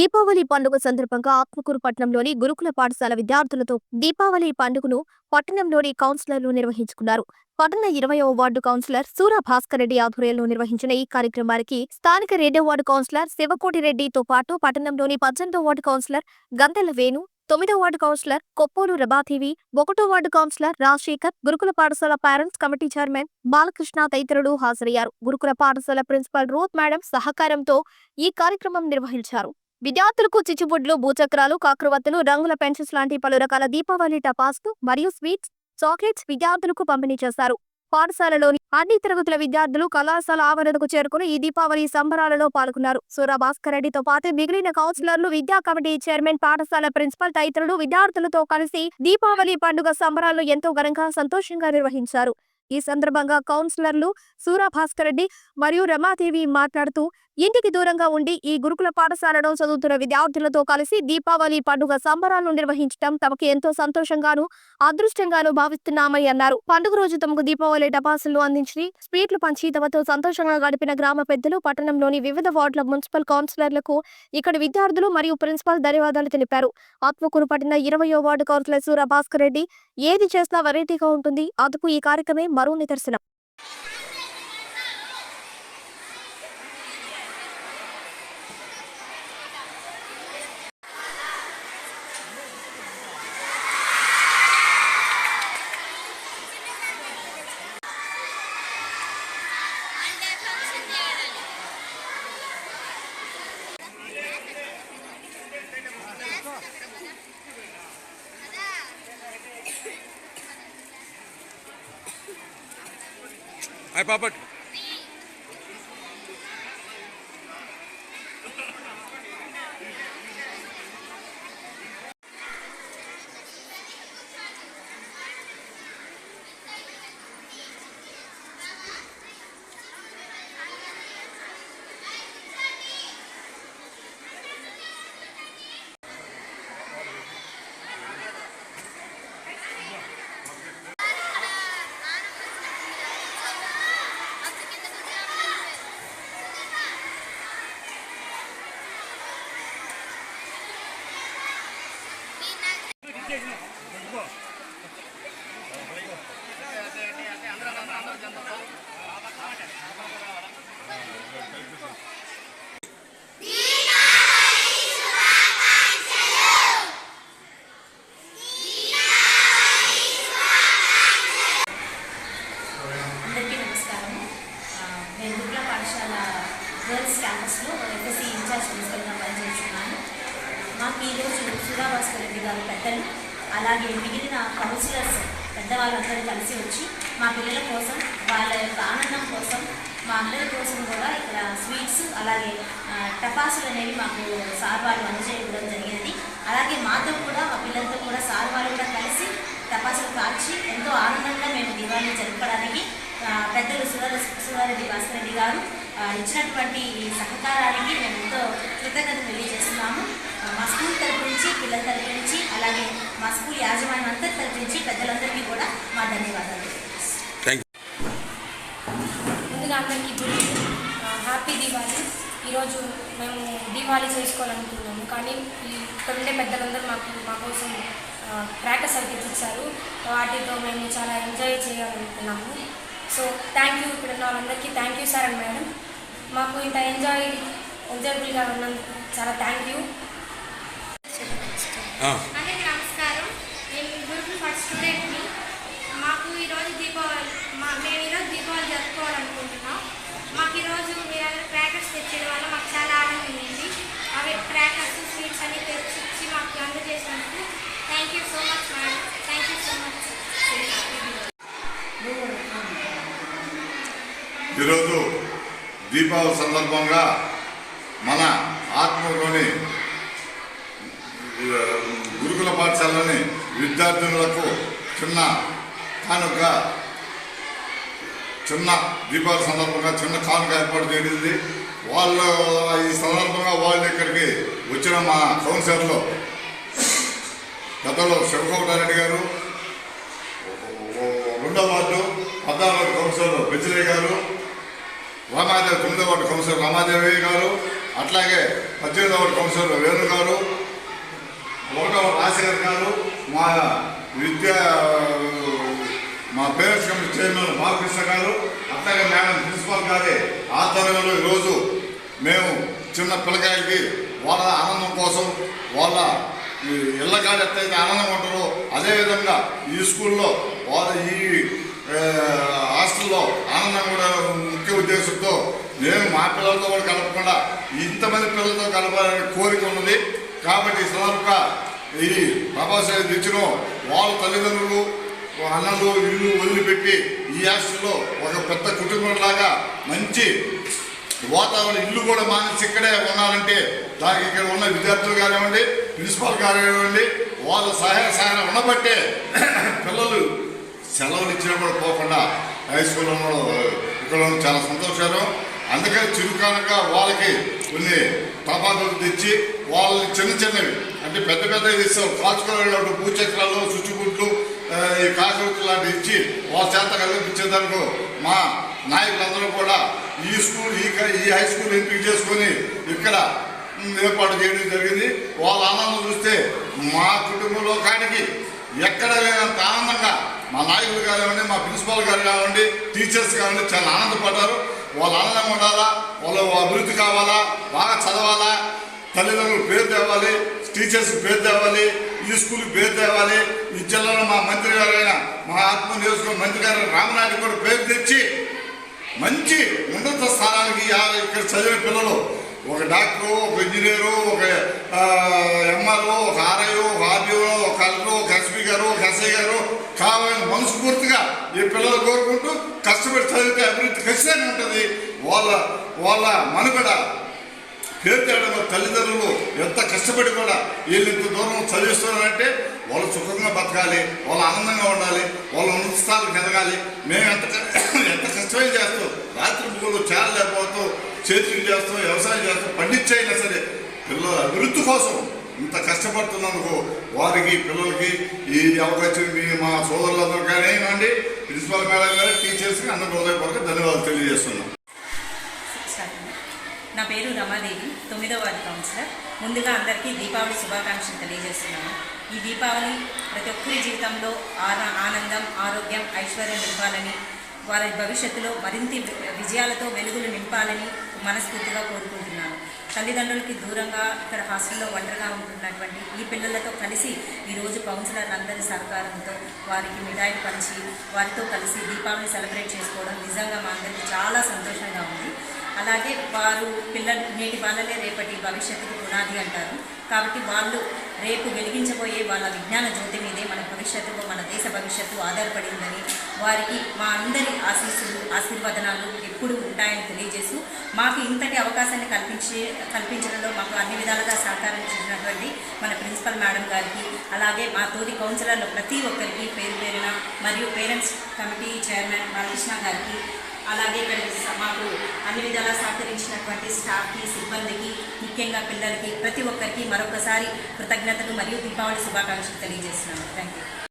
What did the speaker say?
దీపావళి పండుగ సందర్భంగా ఆత్మకూరు పట్టణంలోని గురుకుల పాఠశాల విద్యార్థులతో దీపావళి పండుగను పట్టణంలోని కౌన్సిలర్లు నిర్వహించుకున్నారు. పట్టణ ఇరవయవ వార్డు కౌన్సిలర్ సూర భాస్కర్ రెడ్డి ఆధ్వర్యంలో నిర్వహించిన ఈ కార్యక్రమానికి స్థానిక రెండో వార్డు కౌన్సిలర్ శివకోటి రెడ్డితో పాటు పట్టణంలోని పద్దెనిమిదో వార్డు కౌన్సిలర్ గందెల వేణు తొమ్మిదో వార్డు కౌన్సిలర్ కొప్పోలు రబాదేవి ఒకటో వార్డు కౌన్సిలర్ రాజశేఖర్ గురుకుల పాఠశాల పేరెంట్స్ కమిటీ చైర్మన్ బాలకృష్ణ తదితరులు హాజరయ్యారు. గురుకుల పాఠశాల ప్రిన్సిపల్ రోత్ మేడం సహకారంతో ఈ కార్యక్రమం నిర్వహించారు. విద్యార్థులకు చిచ్చుబుడ్లు భూచక్రాలు కాక్రవత్తులు రంగుల పెన్సిల్స్ లాంటి పలు రకాల దీపావళి టపాస్లు మరియు స్వీట్స్ చాక్లెట్స్ విద్యార్థులకు పంపిణీ చేశారు. పాఠశాలలోని అన్ని తరగతుల విద్యార్థులు కళాశాల ఆవరణకు చేరుకుని ఈ దీపావళి సంబరాలలో పాల్గొన్నారు. సూరా భాస్కర్ రెడ్డితో పాటు మిగిలిన కౌన్సిలర్లు విద్యా కమిటీ చైర్మన్ పాఠశాల ప్రిన్సిపల్ తదితరులు విద్యార్థులతో కలిసి దీపావళి పండుగ సంబరాలు ఎంతో ఘనంగా సంతోషంగా నిర్వహించారు. ఈ సందర్భంగా కౌన్సిలర్లు సూరా భాస్కర్ రెడ్డి మరియు రమాదేవి మాట్లాడుతూ ఇంటికి దూరంగా ఉండి ఈ గురుకుల పాఠశాలలో చదువుతున్న విద్యార్థులతో కలిసి దీపావళి పండుగ సంబరాలను నిర్వహించడం తమకు ఎంతో సంతోషంగాను అదృష్టంగాను భావిస్తున్నామని అన్నారు. పండుగ రోజు తమకు దీపావళి టపాసులు అందించి స్వీట్లు పంచి తమతో సంతోషంగా గడిపిన గ్రామ పెద్దలు పట్టణంలోని వివిధ వార్డుల మున్సిపల్ కౌన్సిలర్లకు ఇక్కడ విద్యార్థులు మరియు ప్రిన్సిపాల్ ధన్యవాదాలు తెలిపారు. ఆత్మకూరు పట్టిన ఇరవయో వార్డు కౌన్సిలర్ సూర భాస్కర్ రెడ్డి ఏది చేసినా వెరైటీగా ఉంటుంది. అందుకు ఈ కార్యక్రమే మరో నిదర్శనం. Herr Babbert, గర్ల్స్ క్యాంపస్లో ఎఫ్ఎస్సి ఇన్ఛార్జ్ ప్రిన్సిపల్గా పనిచేస్తున్నాను మాకు ఈరోజు సుధా భాస్కర్ రెడ్డి గారు పెద్దలు అలాగే మిగిలిన కౌన్సిలర్స్ పెద్దవాళ్ళందరూ కలిసి వచ్చి మా పిల్లల కోసం వాళ్ళ యొక్క ఆనందం కోసం మా అందరి కోసం కూడా ఇక్కడ స్వీట్స్ అలాగే టపాసులు అనేవి మాకు సార్ వాళ్ళు అందజేయడం జరిగినది అలాగే మాతో కూడా మా పిల్లలతో కూడా సార్ వాళ్ళు కూడా కలిసి టపాసులు కాల్చి ఎంతో ఆనందంగా మేము దివాళీ జరపడానికి పెద్దలు సుర సురారెడ్డి భాస్కర్ రెడ్డి గారు ఇచ్చినటువంటి ఈ సహకారానికి మేము ఎంతో కృతజ్ఞత తెలియజేస్తున్నాము. మా స్కూల్ తరపు నుంచి పిల్లల తరపు నుంచి అలాగే మా స్కూల్ యాజమాన్యం అంతటి తరపు నుంచి పెద్దలందరికీ కూడా మా ధన్యవాదాలు. ముందుగా అందరికీ గుడ్ హ్యాపీ దీపావళి ఈరోజు మేము దీపావళి చేసుకోవాలనుకున్నాము కానీ ఈ ఇక్కడ ఉండే పెద్దలందరూ మాకు మా కోసం క్రాకర్స్ అవి తెచ్చిచ్చారు వాటితో మేము చాలా ఎంజాయ్ చేయాలనుకున్నాము. సో థ్యాంక్ యూ ఇక్కడ ఉన్న వాళ్ళందరికీ. Thank you sir and madam మాకు ఇంత ఎంజాయ్ ఎంజాయబుల్గా ఉన్నందుకు చాలా థ్యాంక్ యూ. అందరికీ నమస్కారం. నేను గురుకుల ఫస్ట్ స్టూడెంట్ని మాకు ఈరోజు దీపావళి మా మేము ఈరోజు దీపావళి జరుపుకోవాలనుకుంటున్నాం. మాకు ఈరోజు మీరందరూ క్రాకర్స్ తెచ్చేయడం వల్ల మాకు చాలా ఆనందం ఉంది అవి క్రాకర్స్ స్వీట్స్ అన్ని తెచ్చి మాకు అందజేసినందుకు thank you so much madam thank you so much ఈరోజు దీపావళి సందర్భంగా మన ఆత్మలోని గురుకుల పాఠశాలని విద్యార్థినులకు చిన్న కానుక చిన్న దీపావళి సందర్భంగా చిన్న కానుక ఏర్పాటు చేయడింది వాళ్ళు ఈ సందర్భంగా వాళ్ళు ఇక్కడికి వచ్చిన మా కౌన్సిలర్లో పెద్దలు శివకోటారెడ్డి గారు రెండో వార్డు పద్నాలుగు వార్డు కౌన్సిలర్ గారు రామాదేవి తొమ్మిదో వార్డు కౌన్సిలర్ రామాదేవి గారు అట్లాగే పద్దెనిమిదవ కౌన్సిలర్ వేణు గారు ఒకటవ రాజశేఖర్ గారు మా విద్యా మా పేరెంట్స్ కమిటీ చైర్మన్ బాలకృష్ణ గారు అట్లాగే మేడం ప్రిన్సిపాల్ గారి ఆధ్వర్యంలో ఈరోజు మేము చిన్న పిల్లకాయలకి వాళ్ళ ఆనందం కోసం వాళ్ళ ఇళ్ళ ఇళ్ళకాడ ఎట్లయితే ఆనందం ఉంటారో అదేవిధంగా ఈ స్కూల్లో వాళ్ళ ఈ హాస్టల్లో ఆనందం కూడా ముఖ్య ఉద్దేశంతో నేను మా పిల్లలతో కూడా కలపకుండా ఇంతమంది పిల్లలతో కలపాలని కోరిక ఉన్నది. కాబట్టి సందర్భంగా ఈ బాబాసాహెబ్ తెచ్చిన వాళ్ళ తల్లిదండ్రులు అన్నలు ఇల్లు వదిలిపెట్టి ఈ హాస్టల్లో ఒక పెద్ద కుటుంబంలాగా మంచి వాతావరణం ఇల్లు కూడా మానేసి ఇక్కడే ఉన్నారంటే దానికి ఇక్కడ ఉన్న విద్యార్థులు కానివ్వండి ప్రిన్సిపాల్ కానివ్వండి వాళ్ళ సహాయ సహాయం ఉండబట్టే పిల్లలు సెలవులు ఇచ్చినా కూడా పోకుండా హై స్కూల్లో ఇక్కడ చాలా సంతోషకరం అందుకని చురుకానక వాళ్ళకి కొన్ని టపాసులు తెచ్చి వాళ్ళని చిన్న చిన్నవి అంటే పెద్ద పెద్దవి ఇస్తాం. కాచుకోవాలి భూచక్రాలు చుచ్చుబుట్లు ఈ కాకరొత్తులు లాంటివి ఇచ్చి వాళ్ళ చేత కల్పించేదానికి మా నాయకులందరూ కూడా ఈ స్కూల్ ఈ ఈ హై స్కూల్ ఎంపిక చేసుకొని ఇక్కడ ఏర్పాటు చేయడం జరిగింది. వాళ్ళ ఆనందం చూస్తే మా కుటుంబంలో కాడికి ఎక్కడ లేనంత ఆనందంగా మా నాయకులు కానివ్వండి మా ప్రిన్సిపాల్ గారు కానివ్వండి టీచర్స్ కానివ్వండి చాలా ఆనందపడ్డారు. వాళ్ళు ఆనందంగా ఉండాలా? వాళ్ళు అభివృద్ధి కావాలా? బాగా చదవాలా? తల్లిదండ్రులు పేరు తేవాలి టీచర్స్ పేరు తేవాలి ఈ స్కూల్ పేరు తేవాలి. ఈ జిల్లాలో మా మంత్రి గారైన మా ఆత్మ నియోజకవర్గ మంత్రి గారు రామనాయుడు కూడా పేరు తెచ్చి మంచి ఉన్నత స్థానానికి ఆ- ఇక్కడ చదివిన పిల్లలు ఒక డాక్టరు ఒక ఇంజనీరు ఒక ఎంఆర్ఓ ఒక ఆర్ఐఓ ఒక ఆర్డీఓ ఒక కలెక్టర్ ఒక ఎస్పీ గారు ఒక ఎస్ఐ గారు కావాలని మనస్ఫూర్తిగా ఈ పిల్లలు కోరుకుంటూ కష్టపడి చదివితే అభివృద్ధి ఖచ్చితంగా ఉంటుంది. వాళ్ళ వాళ్ళ మనుగడ పేరు తేడంలో తల్లిదండ్రులు ఎంత కష్టపడి కూడా వీళ్ళు ఇంత దూరం చదివిస్తున్నారంటే వాళ్ళు సుఖంగా బతకాలి వాళ్ళు ఆనందంగా ఉండాలి వాళ్ళ ఉన్నత స్థాయికి ఎదగాలి. మేము ఎంత ఎంత కష్టమే చేస్తాం రాత్రి ముగ్గురు చాలా లేకపోతాం చేతులు చేస్తాం వ్యవసాయం చేస్తాం పండించైనా సరే పిల్లల అభివృద్ధి కోసం ఇంత కష్టపడుతున్నందుకు వారికి పిల్లలకి ఈ అవకాశం మీ మా సోదరులందరూ కానివ్వండి ప్రిన్సిపల్ మేడం గారు టీచర్స్కి అందరూ హృదయపూర్వక ధన్యవాదాలు తెలియజేస్తున్నాం. నా పేరు రమాదేవి తొమ్మిదవ వార్డు కౌన్సిలర్. ముందుగా అందరికీ దీపావళి శుభాకాంక్షలు తెలియజేస్తున్నాను. ఈ దీపావళి ప్రతి ఒక్కరి జీవితంలో ఆనందం ఆరోగ్యం ఐశ్వర్యం నింపాలని వారి భవిష్యత్తులో మరింత విజయాలతో వెలుగులు నింపాలని మనస్ఫూర్తిగా కోరుకుంటున్నాను. తల్లిదండ్రులకి దూరంగా ఇక్కడ హాస్టల్లో ఒంటరిగా ఉంటున్నటువంటి ఈ పిల్లలతో కలిసి ఈరోజు కౌన్సిలర్లు అందరి సహకారంతో వారికి మిఠాయిలు పంచి వారితో కలిసి దీపావళి సెలబ్రేట్ చేసుకోవడం నిజంగా మా అందరికీ చాలా సంతోషంగా ఉంది. అలాగే వారు పిల్లలు నేటి వాళ్ళలే రేపటి భవిష్యత్తుకు పునాది అంటారు. కాబట్టి వాళ్ళు రేపు వెలిగించబోయే వాళ్ళ విజ్ఞాన జ్యోతి మీదే మన భవిష్యత్తులో మన దేశ భవిష్యత్తు ఆధారపడిందని వారికి మా అందరి ఆశీస్సులు ఆశీర్వదనాలు ఎప్పుడు ఉంటాయని తెలియజేస్తూ మాకు ఇంతటి అవకాశాన్ని కల్పించే కల్పించడంలో మాకు అన్ని విధాలుగా సహకారం చేసినటువంటి మన ప్రిన్సిపల్ మేడం గారికి అలాగే మా తోటి కౌన్సిలర్లు ప్రతి ఒక్కరికి పేరు పేరున మరియు పేరెంట్స్ కమిటీ చైర్మన్ బాలకృష్ణ గారికి అలాగే ఇక్కడ మాకు అన్ని విధాలా సహకరించినటువంటి స్టాఫ్కి సిబ్బందికి ముఖ్యంగా పిల్లలకి ప్రతి ఒక్కరికి మరొకసారి కృతజ్ఞతలు మరియు దీపావళి శుభాకాంక్షలు తెలియజేస్తున్నాను థ్యాంక్ యూ